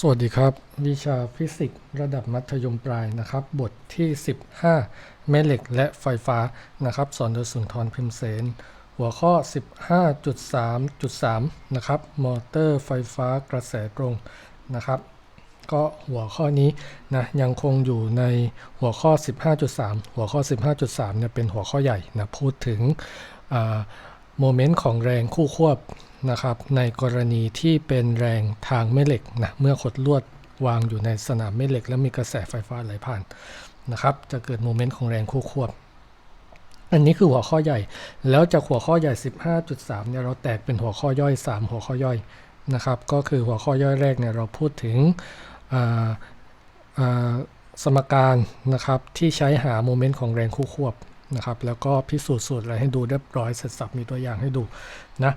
สวัสดีครับ วิชาฟิสิกส์ระดับมัธยมปลายนะครับ บทที่ 15 แม่เหล็กและไฟฟ้านะครับ สอนโดยสุนทรพิมเสน หัวข้อ 15.3.3 นะครับ มอเตอร์ไฟฟ้ากระแสตรงนะครับ ก็หัวข้อนี้นะยังคงอยู่ในหัวข้อ 15.3 หัวข้อ 15.3 เนี่ยเป็นหัวข้อใหญ่นะพูดถึงโมเมนต์ของแรงคู่ควบ นะครับในกรณีที่เป็นแรงทางแม่เหล็กนะเมื่อขดลวดวางอยู่ในสนามแม่เหล็ก แล้วมีกระแสไฟฟ้าไหลผ่านนะครับจะเกิดโมเมนต์ของแรงคู่ควบ อันนี้คือหัวข้อใหญ่ แล้วจากหัวข้อใหญ่ 15.3เนี่ยเราแตกเป็นหัวข้อย่อย 3 หัวข้อย่อยนะครับก็คือหัวข้อย่อยแรกเนี่ยเราพูดถึงสมการนะครับที่ใช้หาโมเมนต์ของแรงคู่ควบนะครับแล้วก็พิสูจน์สูตรอะไรให้ดูเรียบร้อยเสร็จสับมีตัวอย่างให้ดูนะ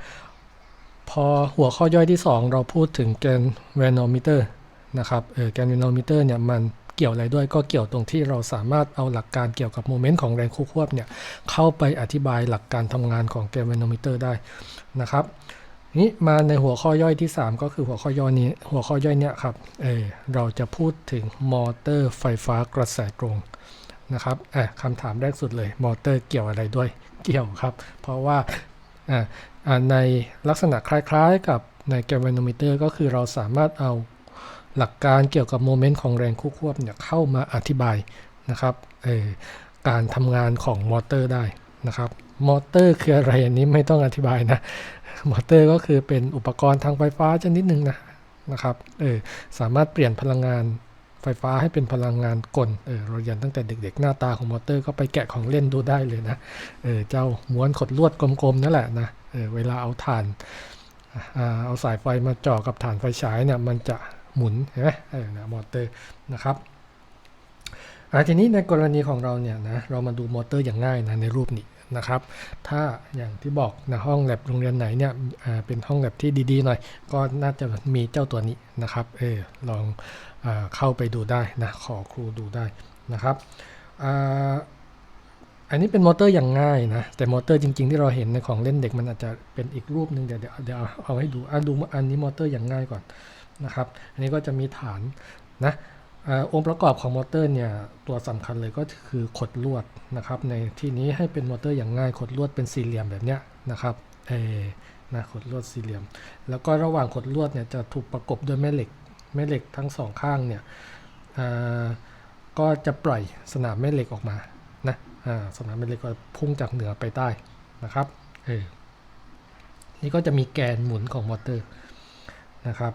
พอหัวข้อย่อยที่ 2 เราพูดถึงแกนแวนอมิเตอร์นะครับเออแกนแวนอมิเตอร์เนี่ยมันเกี่ยวอะไรด้วยก็เกี่ยวตรงที่เราสามารถเอาหลักการเกี่ยวกับโมเมนต์ของแรงคู่ควบเนี่ยเข้าไปอธิบายหลักการทำงานของแกนแวนอมิเตอร์ได้นะครับนี่มาในหัวข้อย่อยที่ 3 ก็คือหัวข้อย่อยนี้ หัวข้อย่อยเนี่ยครับเออเราจะพูดถึงมอเตอร์ไฟฟ้ากระแสตรงนะครับอะคำถามแรกสุดเลย มอเตอร์เกี่ยวอะไรด้วยเกี่ยวครับ เพราะว่าอ่า ในลักษณะคล้ายๆ กับในแกลวานโนมิเตอร์ก็คือเราสามารถเอาหลักการเกี่ยวกับโมเมนต์ของแรงคู่ควบเนี่ยเข้ามาอธิบายนะครับการทำงานของมอเตอร์ได้นะครับมอเตอร์คืออะไรอันนี้ไม่ต้องอธิบายนะมอเตอร์ก็คือเป็นอุปกรณ์ทางไฟฟ้าชนิดหนึ่งนะนะครับเออสามารถเปลี่ยนพลังงานไฟฟ้าให้เป็นพลังงานกลเออเราเรียนตั้งแต่เด็กๆ หน้าตาของมอเตอร์ก็ไปแกะของเล่นดูได้เลยนะเออเจ้าม้วนขดลวดกลมๆนั่นแหละนะ เเวลาเอาถ่านเอาสายไฟมาจ่อกับฐานไฟฉายเนี่ยมันจะหมุนเห็นไหมเออนะมอเตอร์นะครับทีนี้ในกรณีของเราเนี่ยนะเรามาดูมอเตอร์อย่างง่ายนะในรูปนี้นะครับ ถ้าอย่างที่บอกนะห้องแลบโรงเรียนไหนเนี่ยเป็นห้องแลบที่ดีๆหน่อย ก็น่าจะมีเจ้าตัวนี้นะครับเออลองอเข้าไปดูได้นะขอครูดูได้นะครับ อันนี้เป็นมอเตอร์อย่างง่ายนะ แต่มอเตอร์จริง ๆ ที่เราเห็นในของเล่นเด็กมันอาจจะเป็นอีกรูปหนึ่งเดี๋ยวเดี๋ยวเอาให้ดูอะดูอันนี้มอเตอร์อย่างง่ายก่อนนะครับ อันนี้ก็จะมีฐานนะองค์ประกอบของมอเตอร์เนี่ยตัวสำคัญเลยก็คือขดลวดนะครับ ในที่นี้ให้เป็นมอเตอร์อย่างง่ายขดลวดเป็นสี่เหลี่ยมแบบเนี้ยนะครับเอนะขดลวดสี่เหลี่ยม แล้วก็ระหว่างขดลวดเนี่ยจะถูกประกบด้วยแม่เหล็กแม่เหล็กทั้งสองข้างเนี่ยก็จะปล่อยสนามแม่เหล็กออกมานะ สนามแม่เหล็กก็พุ่งจากเหนือไปใต้นะครับเออนี่ก็จะมีแกนหมุนของมอเตอร์นะครับ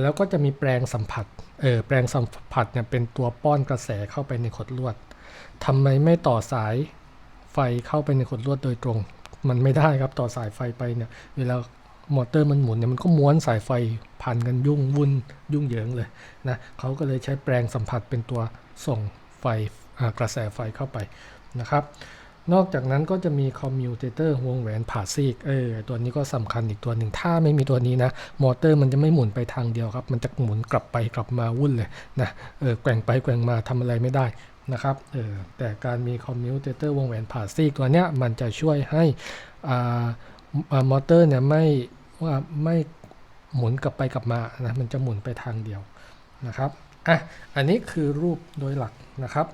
แล้วก็จะมีแปลงสัมผัส เออแปลงสัมผัสเนี่ยเป็นตัวป้อนกระแสเข้าไปในขดลวดทำไมไม่ต่อสายไฟเข้าไปในขดลวดโดยตรง มันไม่ได้ครับต่อสายไฟไปเนี่ย เวลามอเตอร์มันหมุนเนี่ยมันก็ม้วนสายไฟพันกันยุ่งวุ่นยุ่งเหยิงเลยนะเขาก็เลยใช้แปลงสัมผัสเป็นตัวส่งไฟกระแสไฟเข้าไป นะครับ นอกจากนั้นก็จะมีคอมมิวเตอร์วงแหวนผ่าซีก เออ ตัวนี้ก็สำคัญอีกตัวหนึ่ง ถ้าไม่มีตัวนี้นะ มอเตอร์มันจะไม่หมุนไปทางเดียวครับ มันจะหมุนกลับไปกลับมาวุ่นเลยนะ เออ แกว่งไปแกว่งมาทำอะไรไม่ได้นะครับ เออ แต่การมีคอมมิวเตอร์วงแหวนผ่าซีกตัวเนี้ยมันจะช่วยให้อ่ามอเตอร์เนี่ยไม่ว่าไม่หมุนกลับไปกลับมานะ มันจะหมุนไปทางเดียวนะครับ อะ อันนี้คือรูปโดยหลักนะครับ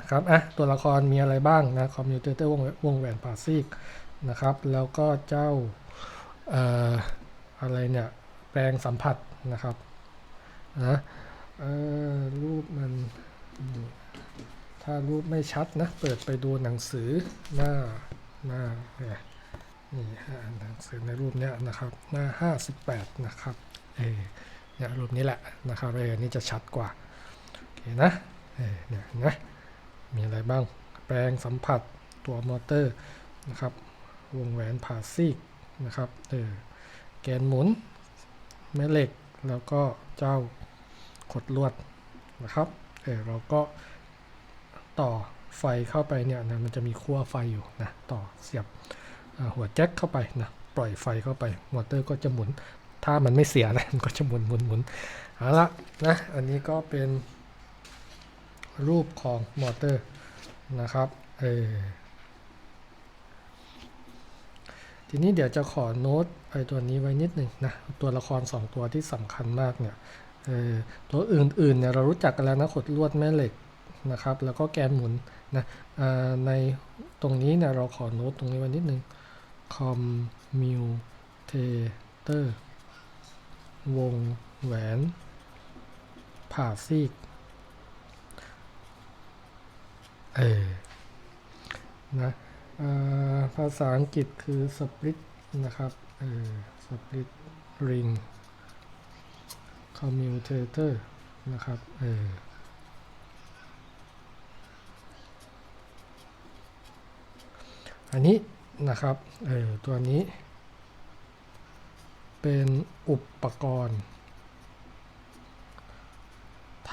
นะครับอะตัวละครมีอะไรบ้างนะคอมพิวเตอร์วงวงแหวนพาซีกนะครับ แล้วก็เจ้าเอ่ออะไรเนี่ย แปลงสัมผัสนะครับนะเออรูปมัน ถ้ารูปไม่ชัดนะ เปิดไปดูหนังสือหน้าหน้านี่ยนี่หนังสือในรูปเนี้ยนะครับ หน้า 58 นะครับเอเนี่ยรูปนี้แหละนะครับเออนี่จะชัดกว่า โอเคนะเอเนี่ยนะ มีอะไรบ้าง แปลงสัมผัสตัวมอเตอร์นะครับ วงแหวนผ่าซีกนะครับเออแกนหมุน แม่เหล็กแล้วก็เจ้าขดลวดนะครับเออเราก็ต่อไฟเข้าไปเนี่ยนะมันจะมีขั้วไฟอยู่นะต่อเสียบหัวแจ็คเข้าไปนะปล่อยไฟเข้าไปมอเตอร์ก็จะหมุน ถ้ามันไม่เสียนะมันก็จะหมุนหมุนหมุนเอาละนะอันนี้ก็เป็น รูปของมอเตอร์นะครับเออทีนี้เดี๋ยวจะขอโน้ตไอ้ตัวนี้ไว้นิดหนึ่งนะตัวละคร 2 ตัวที่สำคัญมากเนี่ยเออตัวอื่นๆเนี่ยเรารู้จักกันแล้วนะขดลวดแม่เหล็กนะครับแล้วก็แกนหมุนนะอ่าในตรงนี้เนี่ยเราขอโน้ตตรงนี้ไว้นิดหนึ่ง commutator วงแหวนผ่าซีก เออนะภาษาอังกฤษคือ split นะครับเออ split ring commutator นะครับเอออันนี้นะครับเออตัวนี้ เป็นอุปกรณ์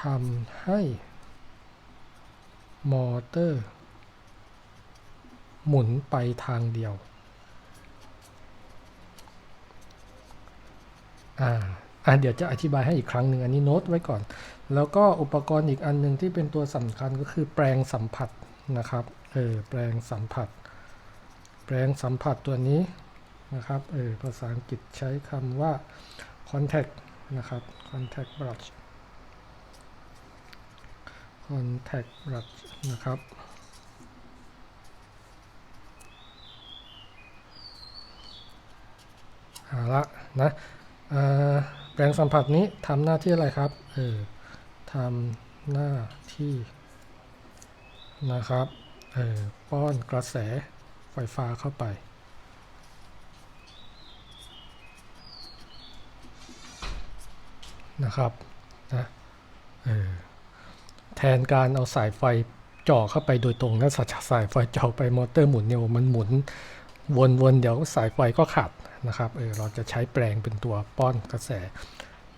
ทำให้ มอเตอร์ หมุนไปทางเดียว อ่าอ่าเดี๋ยวจะอธิบายให้อีกครั้งหนึ่งอันนี้โน้ตไว้ก่อน แล้วก็อุปกรณ์อีกอันหนึ่งที่เป็นตัวสำคัญก็คือแปลงสัมผัสนะครับ เออ แปลงสัมผัส แปลงสัมผัสตัวนี้นะครับ เออ ภาษาอังกฤษใช้คำว่า contact นะครับ contact brush contact brush นะครับเอาละนะแปลงสัมผัสนี้ทำหน้าที่อะไรครับ เออทำหน้าที่นะครับ เออป้อนกระแสไฟฟ้าเข้าไป นะครับ นะ เออ ทนการเอาสายไฟจ่อเข้าไปโดยตรงแล้วสายไฟจ่อไปมอเตอร์หมุนเนี่ยมันหมุนวนๆเดี๋ยวสายไฟก็ขาดนะครับเออเราจะใช้แปลงเป็นตัวป้อนกระแส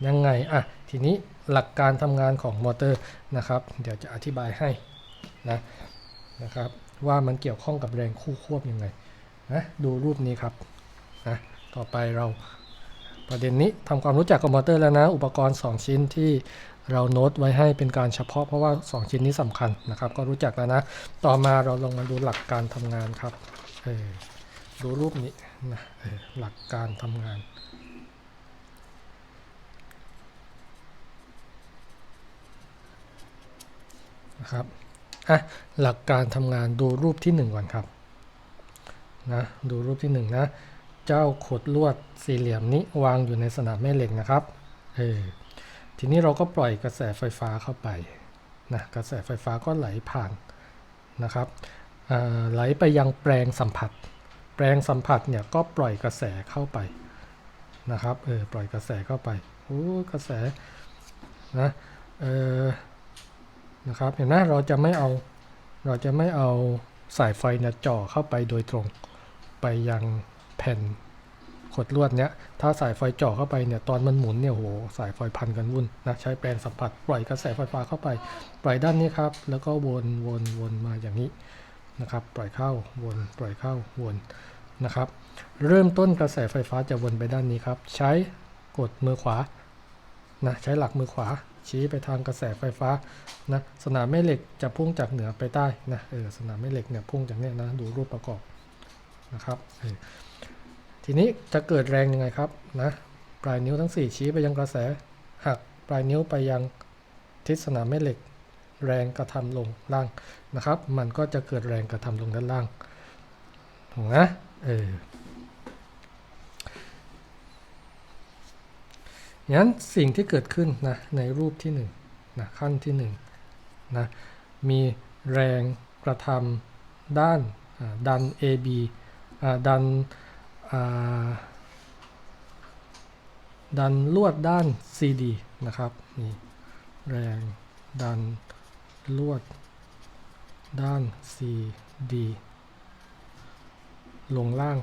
ยังไงอะทีนี้หลักการทำงานของมอเตอร์นะครับ เดี๋ยวจะอธิบายให้นะนะครับ ว่ามันเกี่ยวข้องกับแรงคู่ควบยังไงนะดูรูปนี้ครับนะต่อไปเรา ประเด็นนี้ทำความรู้จักกับมอเตอร์แล้วนะ อุปกรณ์ 2 ชิ้นที่เราโน้ตไว้ให้เป็นการเฉพาะเพราะว่า 2 ชิ้นนี้สำคัญนะครับ ก็รู้จักแล้วนะ ต่อมาเราลงมาดูหลักการทำงานครับดูรูปนี้นะหลักการทำงานนะครับอะหลักการทำงานดูรูปที่ 1 ก่อนครับนะดูรูปที่ 1 นะ เจ้าขดลวดสี่เหลี่ยมนี้วางอยู่ในสนามแม่เหล็กนะครับเออทีนี้เราก็ปล่อยกระแสไฟฟ้าเข้าไปนะกระแสไฟฟ้าก็ไหลผ่านนะครับอ่าไหลไปยังแปลงสัมผัส แปลงสัมผัสเนี่ยก็ปล่อยกระแสเข้าไปนะครับเออปล่อยกระแสเข้าไปโอ้กระแสนะเออนะครับเห็นไหมเราจะไม่เอาเราจะไม่เอาสายไฟเนี่ยจ่อเข้าไปโดยตรงไปยัง แผ่นขดลวดเนี้ย ถ้าสายไฟเจ่อเข้าไปเนี่ย ตอนมันหมุนเนี่ยโห สายไฟพันกันวุ่นนะ ใช้แปลงสัมผัสปล่อยกระแสไฟฟ้าเข้าไป ปล่อยด้านนี้ครับ แล้วก็วนวนวนมาอย่างนี้นะครับ ปล่อยเข้าวนปล่อยเข้าวนนะครับ เริ่มต้นกระแสไฟฟ้าจะวนไปด้านนี้ครับ ใช้กดมือขวา นะ ใช้หลักมือขวา ชี้ไปทางกระแสไฟฟ้า นะ สนามแม่เหล็กจะพุ่งจากเหนือไปใต้ นะ เออ สนามแม่เหล็กเนี่ยพุ่งจากเนี่ยนะ ดูรูปประกอบนะครับ เออ ทีนี้จะเกิดแรงยังไงครับนะปลายนิ้วทั้ง 4 ชี้ไปยังกระแส หักปลายนิ้วไปยังทิศสนามแม่เหล็ก แรงกระทำลงล่างนะครับ มันก็จะเกิดแรงกระทำลงด้านล่างถูกนะเอองั้นสิ่งที่เกิดขึ้นนะในรูปที่1นงนะขั้นที่1นงนะมีแรงกระทำด้านดัน AB ดัน ดันลวดด้าน CD นะครับนี่แรงดันลวดด้าน CD ลงล่าง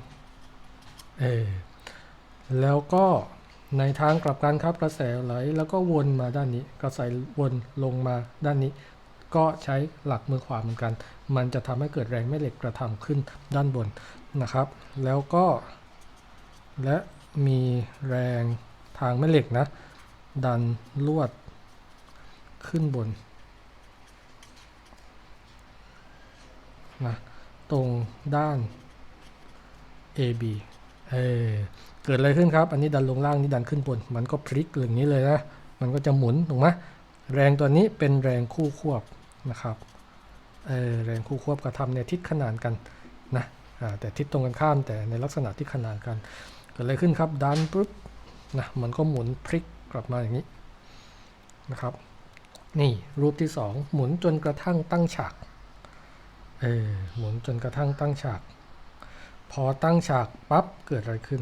เอแล้วก็ในทางกลับกันครับกระแสไหลแล้วก็วนมาด้านนี้ กระแสวนลงมาด้านนี้ ก็ใช้หลักมือขวาเหมือนกัน มันจะทำให้เกิดแรงแม่เหล็กกระทำขึ้นด้านบนนะครับ แล้วก็ และมีแรงทางแม่เหล็กนะ ดันลวดขึ้นบนนะตรงด้าน AB เออเกิดอะไรขึ้นครับ อันนี้ดันลงล่างนี่ดันขึ้นบน มันก็พลิกอย่างนี้เลยนะ มันก็จะหมุนถูกไหมแรงตัวนี้เป็นแรงคู่ควบนะครับเออแรงคู่ควบกระทำในทิศขนานกันนะแต่ทิศตรงกันข้ามแต่ในลักษณะที่ขนานกัน กิดอะไรขึ้นครับดันปุ๊บนะมันก็หมุนพลิกกลับมาอย่างนี้นะครับนี่รูปที่สองหมุนจนกระทั่งตั้งฉากเออหมุนจนกระทั่งตั้งฉาก พอตั้งฉากปั๊บเกิดอะไรขึ้น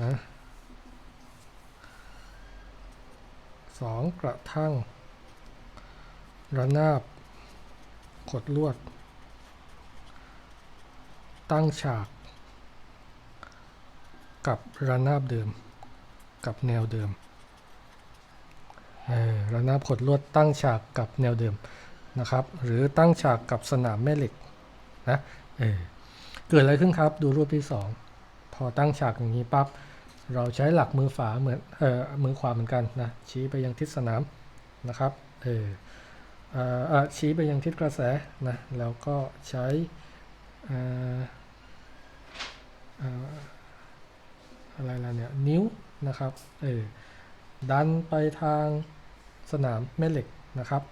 ฮะสองกระทั่ง ระนาบขดลวด ตั้งฉาก กับระนาบเดิม กับแนวเดิมเออระนาบขดลวดตั้งฉากกับแนวเดิมนะครับ หรือตั้งฉากกับสนามแม่เหล็กนะเออเกิดอะไรขึ้นครับ ดูรูปที่สองพอตั้งฉากอย่างนี้ปั๊บเราใช้หลักมือฝาเหมือนเออมือขวาเหมือนกันนะชี้ไปยังทิศสนามนะครับเออเออชี้ไปยังทิศกระแสนะแล้วก็ใช้ อ่อเอ่ออะไรล่ะเนี่ยนิ้วนะครับเออดันไปทางสนามแม่เหล็กนะครับ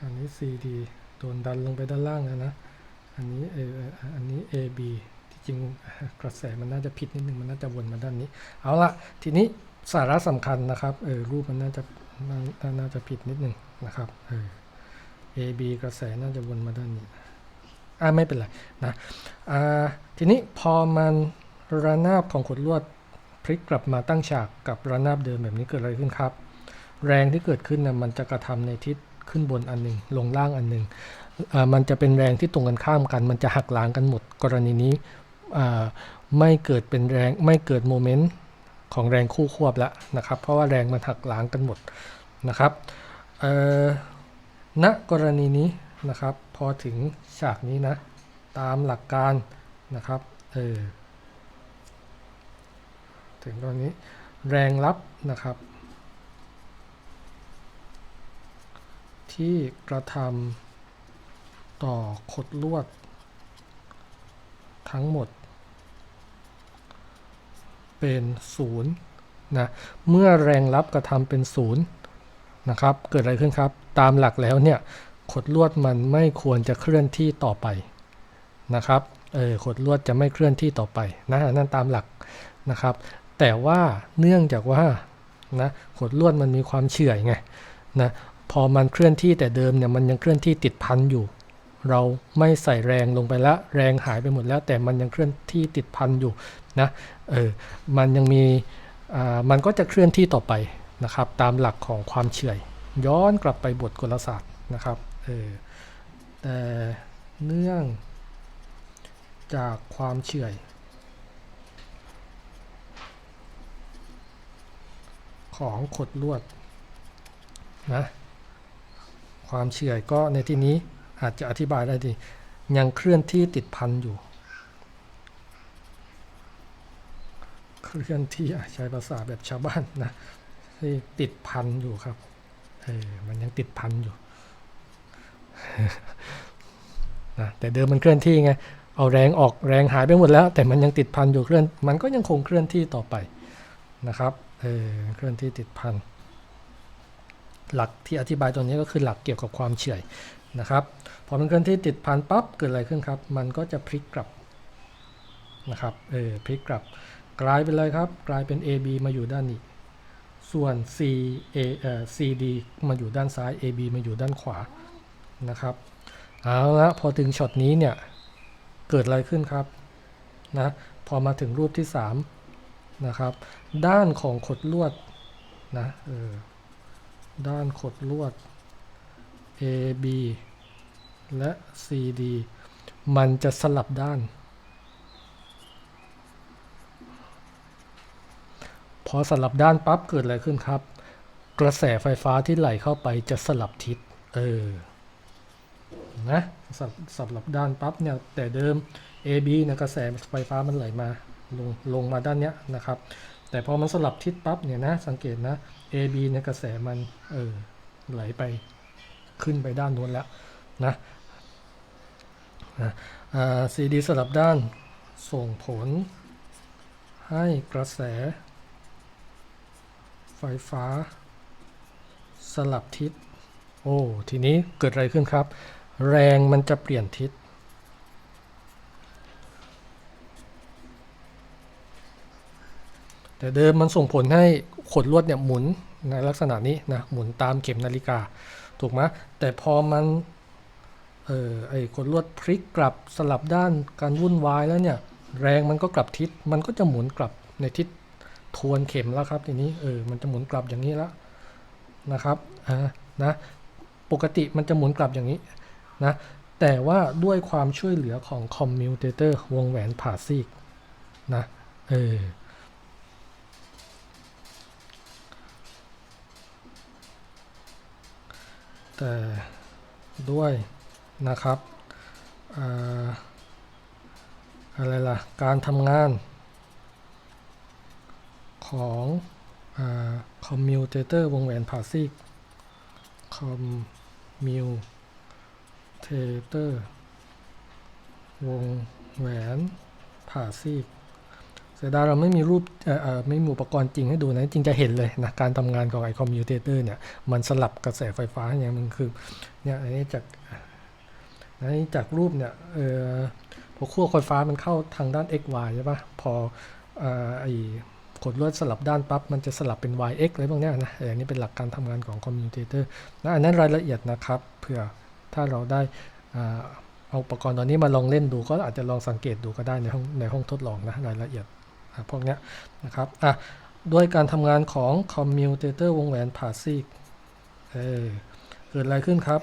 อันนี้ CD โดนดันลงไปด้านล่างแล้วนะ อันนี้เอออันนี้ AB ที่ จริงกระแสมันน่าจะผิดนิดนึงมันน่าจะวนมาด้านนี้ เอาละทีนี้สาระสำคัญนะครับเออรูปมันน่าจะน่าน่าจะผิดนิดนึงนะครับเออ AB กระแสน่าจะวนมาด้านนี้อ่าไม่เป็นไรนะอ่าทีนี้พอมันระนาบของขดลวดพลิกกลับมาตั้งฉากกับระนาบเดิมแบบนี้เกิดอะไรขึ้นครับ แรงที่เกิดขึ้นนะมันจะกระทำในทิศขึ้นบนอันหนึ่งลงล่างอันหนึ่งอ่ามันจะเป็นแรงที่ตรงกันข้ามกัน มันจะหักล้างกันหมดกรณีนี้ ไม่เกิดเป็นแรงไม่เกิดโมเมนต์ของแรงคู่ควบแล้วนะครับ เพราะว่าแรงมันหักล้างกันหมดนะครับเอ่อณกรณีนี้นะครับ พอถึงฉากนี้นะ ตามหลักการนะครับเออถึงตอนนี้แรงรับนะครับ ที่กระทำต่อขดลวด ทั้งหมด เป็นศูนย์นะเมื่อแรงรับกระทำเป็นศูนย์นะครับเกิดอะไรขึ้นครับ ตามหลักแล้วเนี่ยขดลวดมันไม่ควรจะเคลื่อนที่ต่อไปนะครับเออขดลวดจะไม่เคลื่อนที่ต่อไปนะนั่นตามหลักนะครับ แต่ว่าเนื่องจากว่านะขดลวดมันมีความเฉื่อยไงนะพอมันเคลื่อนที่แต่เดิมเนี่ยมันยังเคลื่อนที่ติดพันอยู่ เราไม่ใส่แรงลงไปแล้วแรงหายไปหมดแล้ว แต่มันยังเคลื่อนที่ติดพันอยู่นะเออมันยังมีอ่ามันก็จะเคลื่อนที่ต่อไปนะครับ ตามหลักของความเฉื่อย ย้อนกลับไปบทกลศาสตร์นะครับเออแต่เนื่องจากความเฉื่อย ของขดลวดนะความเฉื่อยก็ในที่นี้ อาจจะอธิบายได้ดี ยังเคลื่อนที่ติดพันอยู่ เคลื่อนที่ใช้ภาษาแบบชาวบ้านนะที่ติดพันอยู่ครับเออมันยังติดพันอยู่นะแต่เดิมมันเคลื่อนที่ไงเอาแรงออกแรงหายไปหมดแล้ว แต่มันยังติดพันอยู่เคลื่อน มันก็ยังคงเคลื่อนที่ต่อไปนะครับเออเคลื่อนที่ติดพันหลักที่อธิบายตัวนี้ก็คือหลักเกี่ยวกับความเฉื่อยนะครับ พอมันเคลื่อนที่ติดพันปั๊บเกิดอะไรขึ้นครับ มันก็จะพลิกกลับนะครับเออพลิกกลับ กลายเป็นอะไรครับ กลายเป็น AB มาอยู่ด้านนี้ ส่วน C A เอ่อ CD มาอยู่ด้านซ้าย AB มาอยู่ด้านขวานะครับเอาละพอถึงช็อตนี้เนี่ยเกิดอะไรขึ้นครับนะพอมาถึงรูปที่3นะครับ ด้านของขดลวดนะเออด้านขดลวด AB และ CD มันจะสลับด้าน พอสลับด้านปั๊บเกิดอะไรขึ้นครับ กระแสไฟฟ้าที่ไหลเข้าไปจะสลับทิศ เออ นะสสลับด้านปั๊บเนี่ย แต่เดิม AB นี่ยกระแสไฟฟ้ามันไหลมาลงลงมาด้านเนี้ยนะครับ แต่พอมันสลับทิศปั๊บเนี่ยนะ สังเกตนะ AB เนี่ยกระแสมัน เออ ไหลไปขึ้นไปด้านนู้นแล้ว นะนะอ่า CD สลับด้านส่งผลให้กระแส ไฟฟ้า สลับทิศ โอ้ ทีนี้เกิดอะไรขึ้นครับ แรงมันจะเปลี่ยนทิศ แต่เดิมมันส่งผลให้ขดลวดเนี่ยหมุนในลักษณะนี้นะ หมุนตามเข็มนาฬิกา ถูกไหมแต่พอมัน เออไอ้ขดลวดพลิกกลับสลับด้านการวุ่นวายแล้วเนี่ย แรงมันก็กลับทิศมันก็จะหมุนกลับในทิศทวนเข็มแล้วครับทีนี้เออมันจะหมุนกลับอย่างนี้แล้วนะครับอ่านะปกติมันจะหมุนกลับอย่างนี้นะแต่ว่าด้วยความช่วยเหลือของคอมมิวเตเตอร์วงแหวนผ่าซีกนะเออแต่ด้วย นะครับออะไรล่ะ การทำงานของคอมมิวเตเตอร์วงแหวนผ่าซีกคอมมิวเทเตอร์วงแหวนผ่าซีกเสียดายเราไม่มีรูปเอ่อเออไม่มีอุปกรณ์จริงให้ดูนะ จริงจะเห็นเลยนะ การทำงานของไอคอมมิวเตเตอร์เนี่ย มันสลับกระแสไฟฟ้าอย่างมันคือเนี่ยอันนี้จาก จากรูปเนี่ยเออพอขั้วไฟฟ้ามันเข้าทางด้าน x y ใช่ปะพอเอ่ออกดลวดสลับด้านปั๊บมันจะสลับเป็น y x อะไรพวกเนี้ยนะอออันนี้เป็นหลักการทำงานของคอมมิวเตอร์นะอันนั้นรายละเอียดนะครับเผื่อถ้าเราได้เอาอุปกรณ์ตอนนี้มาลองเล่นดูก็อาจจะลองสังเกตดูก็ได้ในห้องในห้องทดลองนะรายละเอียดพวกเนี้ยนะครับอะด้วยการทำงานของคอมมิวเตเตอร์วงแหวนผ่าซีกเออเกิดอะไรขึ้นครับ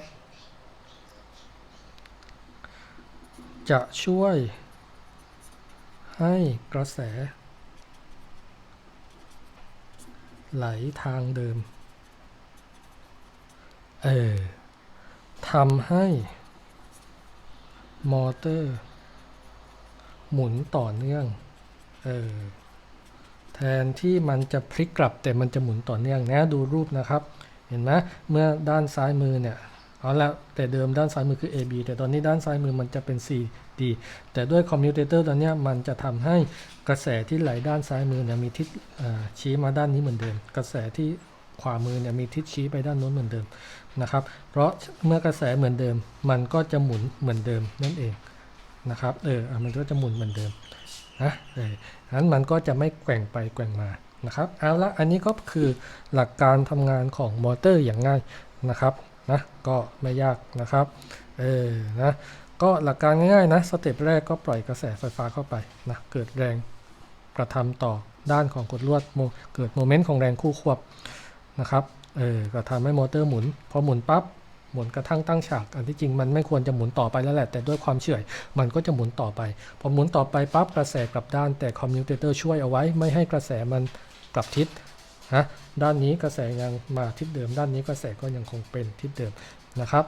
จะช่วย ให้กระแส ไหลทางเดิม เออทำให้ มอเตอร์ หมุนต่อเนื่อง เออ แทนที่มันจะพลิกกลับแต่มันจะหมุนต่อเนื่องนะ ดูรูปนะครับ เห็นไหมเมื่อด้านซ้ายมือเนี่ย เอาละแต่เดิมด้านซ้ายมือคือ AB แต่ตอนนี้ด้านซ้ายมือมันจะเป็น CD แต่ด้วยคอมมิวเตเตอร์ตัวเนี้มันจะทำให้กระแสที่ไหลด้านซ้ายมือเนี่ยมีทิศชี้มาด้านนี้เหมือนเดิม กระแสที่ขวามือเนี่ยมีทิศชี้ไปด้านโน้นเหมือนเดิมนะครับ เพราะเมื่อกระแสเหมือนเดิม มันก็จะหมุนเหมือนเดิมนั่นเองนะครับเออมันก็จะหมุนเหมือนเดิมนะเออนั้นมันก็จะไม่แกว่งไปแกว่งมานะครับเอาละอันนี้ก็คือหลักการทำงานของมอเตอร์อย่างง่ายนะครับ นะก็ไม่ยากนะครับเออนะก็หลักการง่ายๆนะสเต็ปแรกก็ปล่อยกระแสไฟฟ้าเข้าไปนะเกิดแรงกระทำต่อด้านของกดลวดเกิดโมเมนต์ของแรงคู่ควบนะครับเออก็ทำให้มอเตอร์หมุน พอหมุนปั๊บหมุนกระทั่งตั้งฉาก อันที่จริงมันไม่ควรจะหมุนต่อไปแล้วแหละ แต่ด้วยความเฉื่อยมันก็จะหมุนต่อไป พอหมุนต่อไปปั๊บกระแสกลับด้านแต่คอมมิวเตอร์ช่วยเอาไว้ ไม่ให้กระแสมันกลับทิศ นะด้านนี้กระแสยังมาทิศเดิม ด้านนี้กระแสก็ยังคงเป็นทิศเดิมนะครับ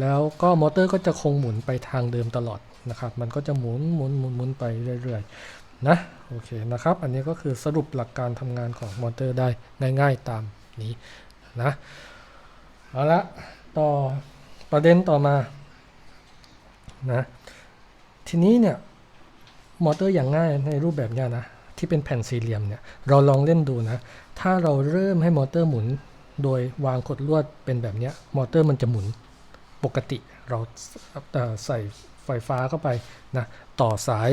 แล้วก็มอเตอร์ก็จะคงหมุนไปทางเดิมตลอดนะครับ มันก็จะหมุนหมุนหมุนหมุนไปเรื่อยๆนะโอเคนะครับ อันนี้ก็คือสรุปหลักการทำงานของมอเตอร์ได้ง่าย ๆตามนี้นะเอาละต่อประเด็นต่อมานะทีนี้เนี่ยมอเตอร์อย่างง่ายในรูปแบบเนี้ยนะ ที่เป็นแผ่นสี่เหลี่ยมเนี่ยเราลองเล่นดูนะ ถ้าเราเริ่มให้มอเตอร์หมุน โดยวางขดลวดเป็นแบบนี้มอเตอร์มันจะหมุนปกติเราใส่ไฟฟ้าเข้าไปนะต่อสาย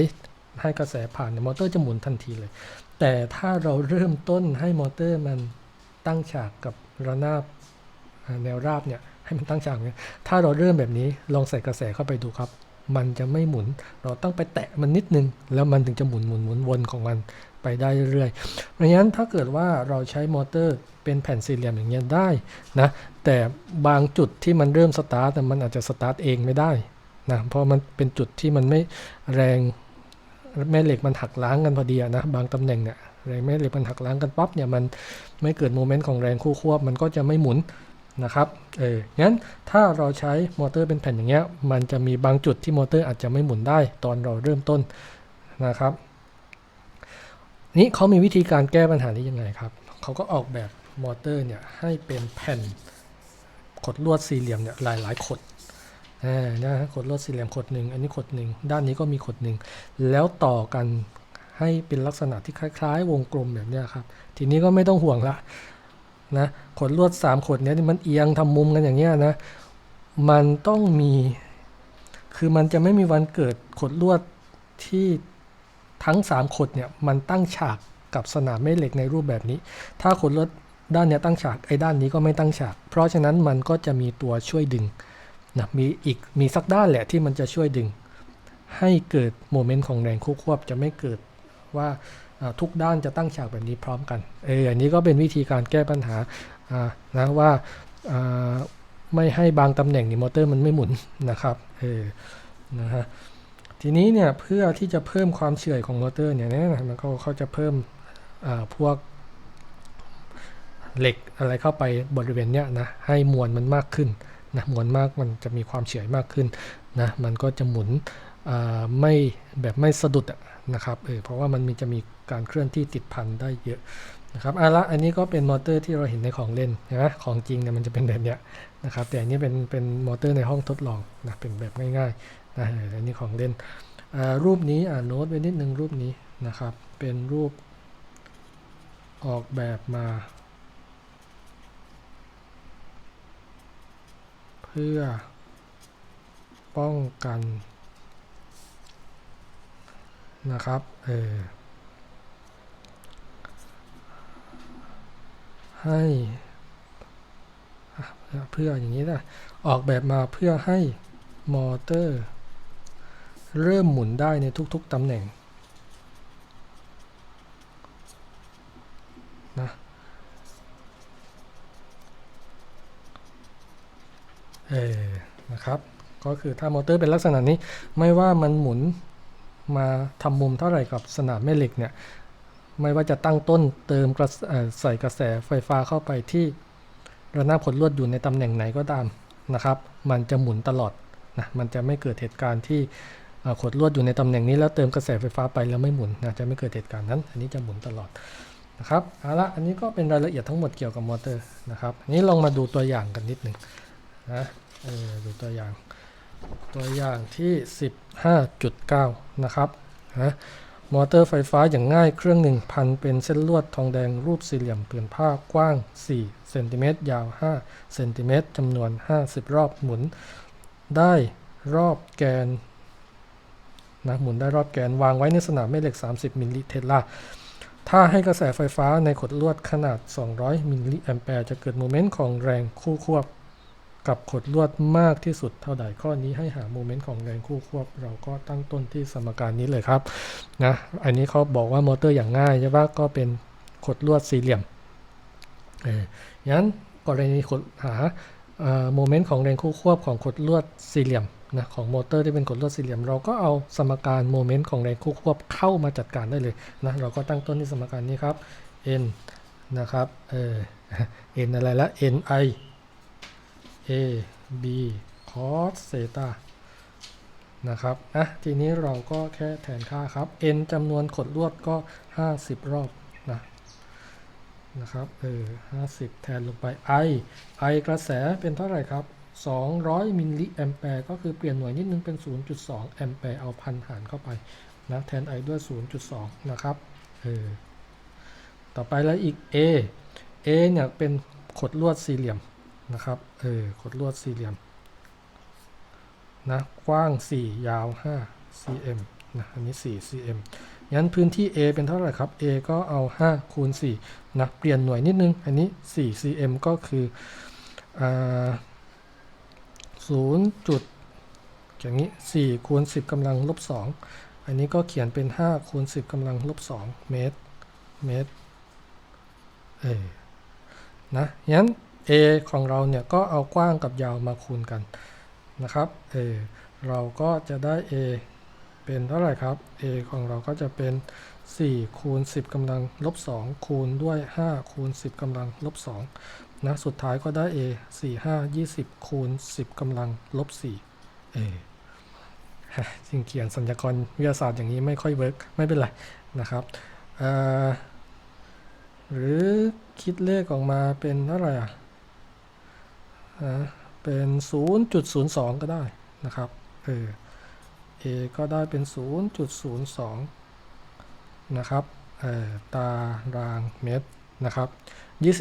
ให้กระแสผ่านเนี่ยมอเตอร์จะหมุนทันทีเลย แต่ถ้าเราเริ่มต้นให้มอเตอร์มันตั้งฉากกับระนาบแนวราบเนี่ยให้มันตั้งฉากเนี่ยถ้าเราเริ่มแบบนี้ลองใส่กระแสเข้าไปดูครับ มันจะไม่หมุน เราต้องไปแตะมันนิดนึง แล้วมันถึงจะหมุนหมุนหมุนวนของมันไปได้เรื่อยๆเพราะฉะนั้นถ้าเกิดว่าเราใช้มอเตอร์เป็นแผ่นสี่เหลี่ยมอย่างเงี้ยได้นะแต่บางจุดที่มันเริ่มสตาร์ทแต่มันอาจจะสตาร์ทเองไม่ได้นะเพราะมันเป็นจุดที่มันไม่แรงแม่เหล็กมันหักล้างกันพอดีนะบางตำแหน่งเนี่ยแรงแม่เหล็กมันหักล้างกันปั๊บเนี่ยมันไม่เกิดโมเมนต์ของแรงคู่ควบมันก็จะไม่หมุน นะครับ เออ งั้นถ้าเราใช้มอเตอร์เป็นแผ่นอย่างเงี้ย มันจะมีบางจุดที่มอเตอร์อาจจะไม่หมุนได้ตอนเราเริ่มต้นนะครับ นี่เขามีวิธีการแก้ปัญหานี้ยังไงครับ เขาก็ออกแบบมอเตอร์เนี่ยให้เป็นแผ่นขดลวดสี่เหลี่ยมเนี่ยหลายๆขดอ่านะฮะขดลวดสี่เหลี่ยมขดหนึ่งอันนี้ขดหนึ่งด้านนี้ก็มีขดหนึ่งแล้วต่อกันให้เป็นลักษณะที่คล้าย ๆ วงกลมแบบนี้ครับ ทีนี้ก็ไม่ต้องห่วงละ นะขดลวดสามขดเนี้ยมันเอียงทำมุมกันอย่างเงี้ยนะมันต้องมี คือมันจะไม่มีวันเกิดขดลวดที่ทั้งสามขดเนี่ยมันตั้งฉากกับสนามแม่เหล็กในรูปแบบนี้ ถ้าขดลวดด้านเนี้ยตั้งฉากไอ้ด้านนี้ก็ไม่ตั้งฉาก เพราะฉะนั้นมันก็จะมีตัวช่วยดึงนะมีอีกมีสักด้านแหละที่มันจะช่วยดึง ให้เกิดโมเมนต์ของแรงคู่ควบจะไม่เกิดว่า ทุกด้านจะตั้งฉากแบบนี้พร้อมกันเอออันนี้ก็เป็นวิธีการแก้ปัญหานะว่าไม่ให้บางตำแหน่งนี่มอเตอร์มันไม่หมุนนะครับเออนะฮะทีนี้เนี่ยเพื่อที่จะเพิ่มความเฉื่อยของมอเตอร์เนี่ยนะมันก็เขาจะเพิ่มพวกเหล็กอะไรเข้าไปบริเวณเนี้ยนะให้มวลมันมากขึ้นนะมวลมากมันจะมีความเฉื่อยมากขึ้นนะมันก็จะหมุนไม่แบบไม่สะดุดอะ นะครับเออเพราะว่ามันมีจะมีการเคลื่อนที่ติดพันได้เยอะนะครับอะละอันนี้ก็เป็นมอเตอร์ที่เราเห็นในของเล่นนะของจริงเนี่ยมันจะเป็นแบบเนี้ยนะครับแต่อันนี้เป็นเป็นมอเตอร์ในห้องทดลองนะเป็นแบบง่ายๆนะอันนี้ของเล่นอ่ารูปนี้อ่าโน้ตไว้นิดนึงรูปนี้นะครับเป็นรูปออกแบบมา เพื่อป้องกัน นะครับ เออ ให้เพื่ออย่างนี้นะออกแบบมาเพื่อให้มอเตอร์ เริ่มหมุนได้ในทุกๆตำแหน่งนะเออนะครับ ก็คือถ้ามอเตอร์เป็นลักษณะนี้ไม่ว่ามันหมุน มาทำมุมเท่าไหร่กับสนามแม่เหล็กเนี่ยไม่ว่าจะตั้งต้นเติมกระใส่กระแสไฟฟ้าเข้าไปที่ระนาบขดลวดอยู่ในตำแหน่งไหนก็ตามนะครับ มันจะหมุนตลอดนะมันจะไม่เกิดเหตุการณ์ที่ขดลวดอยู่ในตำแหน่งนี้แล้วเติมกระแสไฟฟ้าไปแล้วไม่หมุนนะจะไม่เกิดเหตุการณ์นั้น อันนี้จะหมุนตลอดนะครับเอาละอันนี้ก็เป็นรายละเอียดทั้งหมดเกี่ยวกับมอเตอร์นะครับอันนี้ลองมาดูตัวอย่างกันนิดหนึ่งนะดูตัวอย่าง ตัวอย่างที่ 15.9 นะครับนะมอเตอร์ไฟฟ้าอย่างง่ายเครื่องหนึ่งพันเป็นเส้นลวดทองแดงรูปสี่เหลี่ยมผืนผ้ากว้าง4เซนติเมตรยาว5เซนติเมตรจำนวน 50 รอบหมุน ได้รอบแกนนะหมุนได้รอบแกนวางไว้ในสนามแม่เหล็ก 30 มิลลิเทสลา ถ้าให้กระแสไฟฟ้าในขดลวดขนาด 200 มิลลิแอมแปร์จะเกิดโมเมนต์ของแรงคู่ควบ กับขดลวดมากที่สุดเท่าใดข้อนี้ให้หาโมเมนต์ของแรงคู่ควบ เราก็ตั้งต้นที่สมการนี้เลยครับนะอันนี้เขาบอกว่ามอเตอร์อย่างง่ายใช่ปะก็เป็นขดลวดสี่เหลี่ยมเอองั้นกรณีขดหาโมเมนต์ของแรงคู่ควบของขดลวดสี่เหลี่ยมนะของมอเตอร์ที่เป็นขดลวดสี่เหลี่ยม เราก็เอาสมการโมเมนต์ของแรงคู่ควบเข้ามาจัดการได้เลยนะเราก็ตั้งต้นที่สมการนี้ครับ n นะครับเออ n อะไรละ n i a b cos เซตานะครับอะทีนี้เราก็แค่แทนค่าครับ n จำนวนขดลวดก็ 50 รอบนะนะครับเออ50 แทนลงไป i i กระแสเป็นเท่าไหร่ครับ 200 มิลลิแอมแปร์ก็คือเปลี่ยนหน่วยนิดนึงเป็น 0.2 แอมแปร์เอาพันหารเข้าไปนะแทน i ด้วย 0.2 นะครับเออต่อไปแล้วอีก a a เนี่ยเป็นขดลวดสี่เหลี่ยม นะครับ เออขดลวดสี่เหลี่ยมนะกว้าง 4 ยาว 5 cm นะอันนี้ 4 cm งั้นพื้นที่ A เป็นเท่าไหร่ครับ A ก็เอา 5 คูณ4นะเปลี่ยนหน่วยนิดนึง อันนี้ 4 cm ก็คืออ่า0จุดอย่างนี้ 4 คูณ 10กำลังลบ 2 อันนี้ก็เขียนเป็น 5 คูณ 10กำลังลบ 2 เมตร เมตร เออนะงั้น a ของเราเนี่ยก็เอากว้างกับยาวมาคูณกันนะครับเอเราก็จะได้ a เป็นเท่าไหร่ครับ a ของเราก็จะเป็น 4 คูณ 10กำลังลบ 2 คูณด้วย 5 คูณ 10กำลังลบ2นะสุดท้ายก็ได้ a 4 5 20 คูณ 10กำลังลบ4เออฮะจริงเขียนสัญญากรวิทยาศาสตร์อย่างนี้ไม่ค่อยเวิร์กไม่เป็นไรนะครับหรือคิดเลขออกมาเป็นเท่าไหร่อะ เป็น 0.02 ก็ได้นะครับเออ a ก็ได้เป็น 0.02 นะครับเอ่อตารางเมตรนะครับ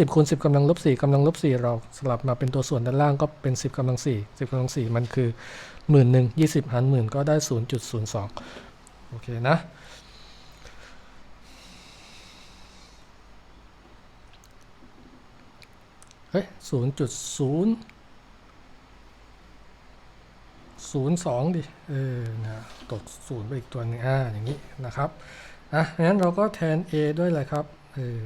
20คูณ10กำลังลบ4กำลังลบ4เราสลับมาเป็นตัวส่วนด้านล่างก็เป็น 10กำลัง4 10กำลัง4มันคือหมื่นหนึ่ง20หารหมื่นก็ได้ 0.02 โอเคนะ เฮ้ย0.0ศูนย์สองดิ เออ นะตกศูนย์ไปอีกตัวหนึ่งอ่า อย่างนี้นะครับ อะงั้นเราก็แทน a ด้วยอะไรครับ เออ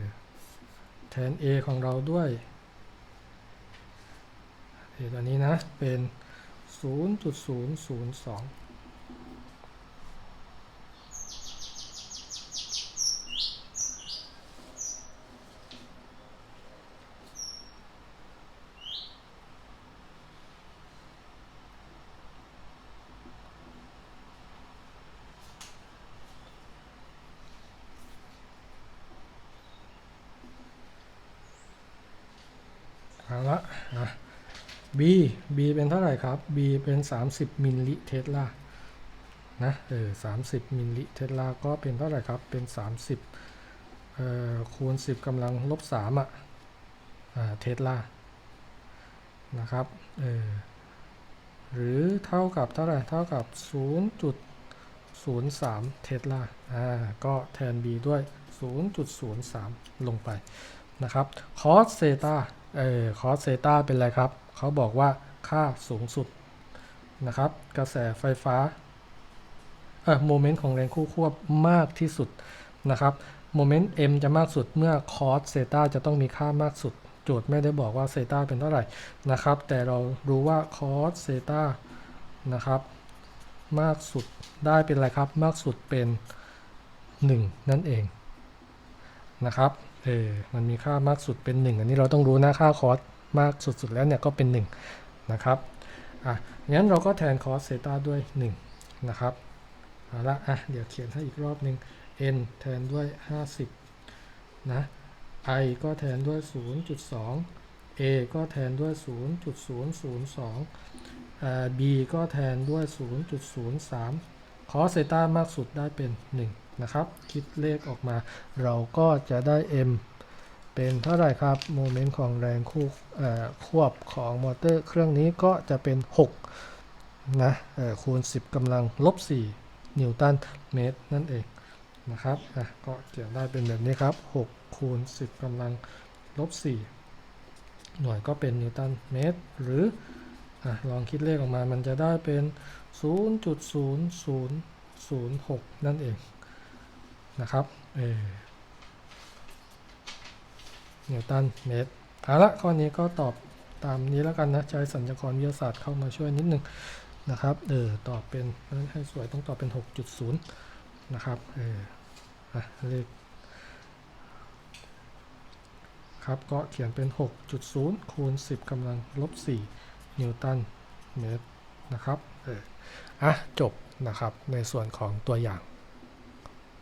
แทน a ของเราด้วย a ตัวนี้นะ เป็น 0.002 เอาละอะ b b เป็นเท่าไหร่ครับ b เป็น 30 มิลลิเทสลา นะ เออ30มิลลิเทสลา ก็เป็นเท่าไหร่ครับ เป็น 30เอ่อคูณ 10กำลังลบ3อะอ่าเทสลา นะครับ เออ หรือเท่ากับเท่าไหร่ เท่ากับ 0.03 เทสลา อ่า ก็แทน b ด้วย 0.03 ลงไปนะครับ cos เซตา เออ cos เซตาเป็นอะไรครับ เขาบอกว่าค่าสูงสุดนะครับ กระแสไฟฟ้าเออโมเมนต์ของแรงคู่ควบมากที่สุดนะครับโมเมนต์ m จะมากสุดเมื่อ cos เซตาจะต้องมีค่ามากสุด โจทย์ไม่ได้บอกว่าเซตาเป็นเท่าไหร่นะครับ แต่เรารู้ว่า cos เซตานะครับ มากสุดได้เป็นอะไรครับ มากสุดเป็น 1 นั่นเองนะครับ เออมันมีค่ามากสุดเป็น 1 อันนี้เราต้องรู้นะค่าคอสมากสุดๆแล้วเนี่ยก็เป็น 1 นะครับอะงั้นเราก็แทนคอสเซตาด้วย 1 นะครับเอาละอะเดี๋ยวเขียนให้อีกรอบหนึ่ง n แทนด้วย 50 นะ i ก็แทนด้วย 0.2 a ก็แทนด้วย 0.002อ่า b ก็แทนด้วย 0.03 คอสเซตามากสุดได้เป็น 1 นะครับ คิดเลขออกมา เราก็จะได้ m เป็นเท่าไรครับโมเมนต์ของแรงคู่ควบของมอเตอร์เครื่องนี้ก็จะเป็น 6 นะคูณ 10กำลังลบ 4 นิวตันเมตรนั่นเองนะครับก็เขียนได้เป็นแบบนี้ครับ 6 คูณ 10กำลังลบ 4 หน่วยก็เป็นนิวตันเมตร หรืออลองคิดเลขออกมามันจะได้เป็น 0.0006 นั่นเอง นะครับเออนิวตันเมตรเอาละข้อนี้ก็ตอบตามนี้แล้วกันนะ ใช้สัญญากรวิทยาศาสตร์เข้ามาช่วยนิดนึงนะครับเออตอบเป็นให้สวยต้องตอบเป็น 6.0 นะครับเอออะเลขครับก็เขียนเป็น 6.0 คูณ 10กำลังลบ 4 นิวตันเมตรนะครับเอออะจบนะครับในส่วนของตัวอย่าง